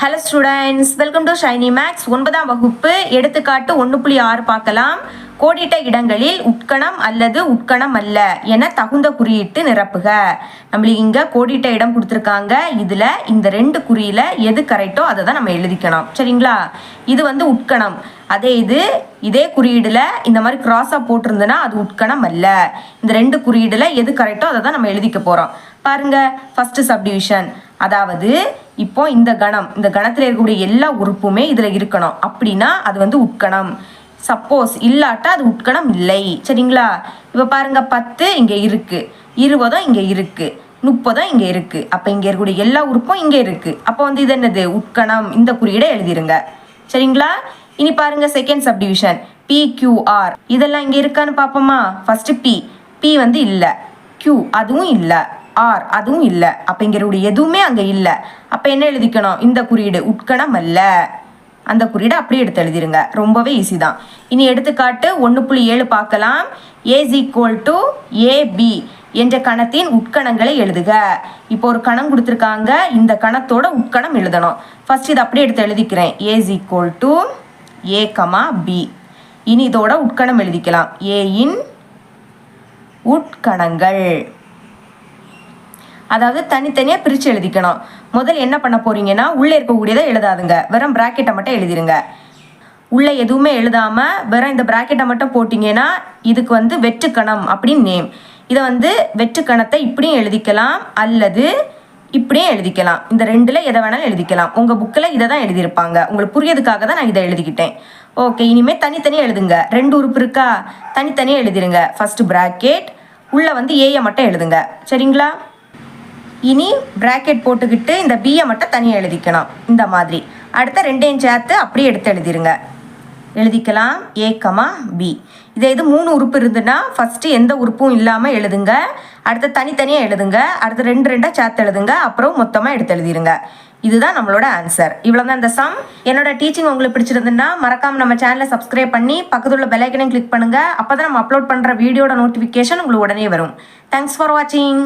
Hello students welcome to Shiny Max ஒன்பதாம் வகுப்பு. எடுத்துக்காட்டு ஒன்று புள்ளி ஆறு பார்க்கலாம். கோடிட்ட இடங்களில் உட்கணம் அல்லது உட்கணம் அல்ல என தகுந்த குறியிட்டு நிரப்புக. நம்மளுக்கு இங்கே கோடிட்ட இடம் கொடுத்துருக்காங்க. இதில் இந்த ரெண்டு குறியில் எது கரெக்டோ அதை தான் நம்ம எழுதிக்கணும். சரிங்களா? இது வந்து உட்கணம். அதே இது இதே குறியீடில் இந்த மாதிரி கிராஸாக போட்டிருந்ததுன்னா அது உட்கணம் அல்ல. இந்த ரெண்டு குறியீடில் எது கரெக்டோ அதை தான் நம்ம எழுதிக்க போகிறோம் பாருங்கள் ஃபஸ்ட்டு சப்டிவிஷன் அதாவது இப்போ இந்த கணம் இந்த கணத்தில் இருக்கக்கூடிய எல்லா உறுப்புமே இதில் இருக்கணும். அப்படின்னா அது வந்து உட்கணம். சப்போஸ் இல்லாட்டா அது உட்கணம் இல்லை. சரிங்களா? இப்போ பாருங்க பத்து இங்கே இருக்குது இருபதும் இங்கே இருக்குது முப்பதும் இங்கே இருக்குது அப்போ இங்கே இருக்கக்கூடிய எல்லா உறுப்பும் இங்கே இருக்குது அப்போ வந்து இது என்னது? உட்கணம். இந்த குறியீடை எழுதிருங்க. சரிங்களா? இனி பாருங்க செகண்ட் சப்டிவிஷன் பிக்யூஆர் இதெல்லாம் இங்கே இருக்கான்னு பார்ப்போமா ஃபர்ஸ்ட் பி பி வந்து இல்லை. கியூ அதுவும் இல்லை. ஆர் அதுவும் இல்லை. அப்போ இங்கே எதுவுமே அங்கே இல்லை. அப்போ என்ன எழுதிக்கணும்? இந்த குறியீடு உட்கணம் அல்ல. அந்த குறியீடு அப்படியே எடுத்து எழுதிருங்க. ரொம்பவே ஈஸி தான். இனி எடுத்துக்காட்டு ஒன்று புள்ளி ஏழு பார்க்கலாம். ஏஸ் ஈக்குவல் டு ஏபி என்ற கணத்தின் உட்கணங்களை எழுதுக. இப்போ ஒரு கணம் கொடுத்துருக்காங்க. இந்த கணத்தோட உட்கணம் எழுதணும். ஃபர்ஸ்ட் இதை அப்படியே எடுத்து எழுதிக்கிறேன். S equal to A comma B இனி இதோட உட்கணம் எழுதிக்கலாம். ஏயின் உட்கணங்கள். அதாவது தனித்தனியாக பிரித்து எழுதிக்கணும். முதல் என்ன பண்ண போறீங்கன்னா உள்ளே இருக்கக்கூடியதை எழுதாதுங்க. வெறும் ப்ராக்கெட்டை மட்டும் எழுதிருங்க. உள்ளே எதுவுமே எழுதாமல் வெறும் இந்த ப்ராக்கெட்டை மட்டும் போட்டிங்கன்னா இதுக்கு வந்து வெற்றுக்கணம் அப்படின்னு நேம் இதை வந்து வெற்றுக்கணத்தை இப்படியும் எழுதிக்கலாம் அல்லது இப்படியும் எழுதிக்கலாம். இந்த ரெண்டில் எதை வேணாலும் எழுதிக்கலாம். உங்கள் புக்கில் இதை தான் எழுதியிருப்பாங்க. உங்களுக்கு புரியதுக்காக தான் நான் இதை எழுதிக்கிட்டேன். ஓகே இனிமேல் தனித்தனியாக எழுதுங்க. ரெண்டு உறுப்பு இருக்கா? தனித்தனியாக எழுதிருங்க. ஃபஸ்ட்டு ப்ராக்கெட் உள்ளே வந்து ஏயை மட்டும் எழுதுங்க. சரிங்களா? இனி ப்ராக்கெட் போட்டுக்கிட்டு இந்த பியை மட்டும் தனியாக எழுதிக்கணும் இந்த மாதிரி. அடுத்த ரெண்டையும் சேர்த்து அப்படியே எடுத்து எழுதிருங்க. எழுதிக்கலாம். ஏக்கமா பி இதே இது மூணு உறுப்பு இருந்துன்னா ஃபஸ்ட்டு எந்த உறுப்பும் இல்லாமல் எழுதுங்க. அடுத்து தனித்தனியாக எழுதுங்க. அடுத்து ரெண்டு ரெண்டாக சேர்த்து எழுதுங்க. அப்புறம் மொத்தமாக எடுத்து எழுதிருங்க. இதுதான் நம்மளோட ஆன்சர் இவ்வளோ தான் இந்த சம் என்னோட டீச்சிங் உங்களுக்கு பிடிச்சிருந்துன்னா மறக்காம நம்ம சேனலை சப்ஸ்கிரைப் பண்ணி பக்கத்தில் உள்ள பெலைக்கனையும் கிளிக் பண்ணுங்கள் அப்போ தான் நம்ம அப்லோட் பண்ணுற வீடியோட நோட்டிஃபிகேஷன் உங்களுக்கு உடனே வரும். தேங்க்ஸ் ஃபார் வாட்சிங்